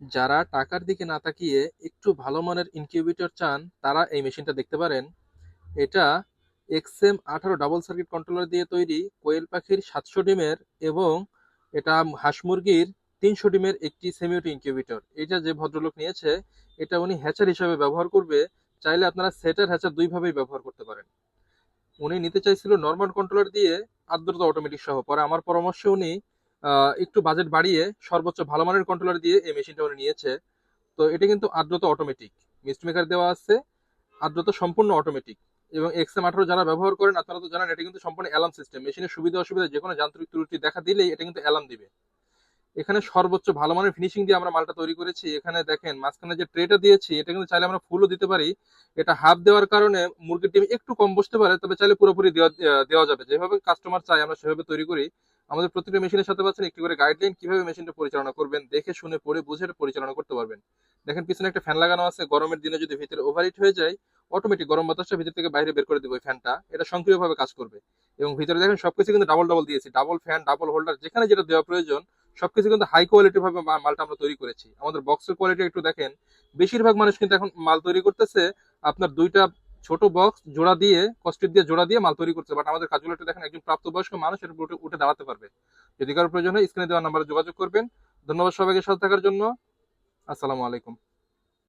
যারা টাকার দিকে না তাকিয়ে একটু ভালো মানের ইনকিউবেটর চান, তারা এই মেশিনটা দেখতে পারেন। এটা এক্সএম আঠারো ডাবল সার্কিট কন্ট্রোলার দিয়ে তৈরি, কোয়েল পাখির সাতশো ডিমের এবং এটা হাঁস মুরগির তিনশো ডিমের একটি সেমিউটি ইনকিউবেটর এটা যে ভদ্রলোক নিয়েছে, এটা উনি হ্যাচার হিসাবে ব্যবহার করবে। চাইলে আপনারা সেটার হ্যাচার দুইভাবেই ব্যবহার করতে পারেন। উনি নিতে চাইছিল নর্মাল কন্ট্রোলার দিয়ে আর্দ্রতা অটোমেটিক সহ। পরে আমার পরামর্শে উনি একটু বাজেট বাড়িয়ে সর্বোচ্চ ভালো মানের কন্ট্রোলার দিয়ে এই মেশিনটা উনি নিয়েছে। তো এটা কিন্তু আর্দ্রতা অটোমেটিক মিস্ট মেকার দেওয়া আছে, আর্দ্রতা সম্পূর্ণ অটোমেটিক এবং এক্সএম আঠারো যারা ব্যবহার করেন আপনারা তো জানেন, এটা কিন্তু সম্পূর্ণ অ্যালার্ম সিস্টেম মেশিনের সুবিধা অসুবিধা যে কোনো যান্ত্রিক ত্রুটি দেখা দিলেই এটা কিন্তু অ্যালার্ম দিবে। এখানে সর্বোচ্চ ভালো মানের ফিনিশিং দিয়ে আমরা মালটা তৈরি করেছি। এখানে দেখেন মাঝখানে যে ট্রেটা দিয়েছি, এটা কিন্তু চাইলে আমরা ফুলও দিতে পারি। এটা হাফ দেওয়ার কারণে মুরগির ডিম একটু কম বসতে পারে, তবে চাইলে পুরোপুরি দেওয়া দেওয়া যাবে। যেভাবে কাস্টমার চাই আমরা সেভাবে তৈরি করি। আমাদের প্রতিটা মেশিনের সাথে পাচ্ছেন একটি করে গাইডলাইন কীভাবে মেশিনটা পরিচালনা করবেন, দেখে শুনে পড়ে বুঝে পরিচালনা করতে পারবেন। দেখেন, পিছনে একটা ফ্যান লাগানো আছে, গরমের দিনে যদি ভিতরে ওভারহিট হয়ে যায় অটোমেটিক গরম বাতাসটা ভিতর থেকে বাইরে বের করে দেবো ওই ফ্যানটা এটা সক্রিয়ভাবে কাজ করবে। এবং ভিতরে দেখেন, সবকিছু কিন্তু ডাবল ডাবল দিয়েছি। ডাবল ফ্যান ডাবল হোল্ডার যেখানে যেটা দেওয়া প্রয়োজন, সবকিছু কিন্তু হাই কোয়ালিটি ভাবে মালটা আমরা তৈরি করেছি। আমাদের বক্সের কোয়ালিটি একটু দেখেন, বেশিরভাগ মানুষ কিন্তু এখন মাল তৈরি করতেছে, আপনার দুইটা ছোট বক্স জোড়া দিয়ে কস্টিপ দিয়ে জোড়া দিয়ে মাল তৈরি করছে। বাট আমাদের কাজগুলো একটু দেখেন, একজন প্রাপ্তবয়স্ক মানুষ এর উপরে উঠে দাঁড়াতে পারবে। যদি কারও প্রয়োজন হয় স্ক্রিনে দেওয়া নাম্বারে যোগাযোগ করবেন। ধন্যবাদ সবাইকে সাথে থাকার জন্য। আসসালামু আলাইকুম।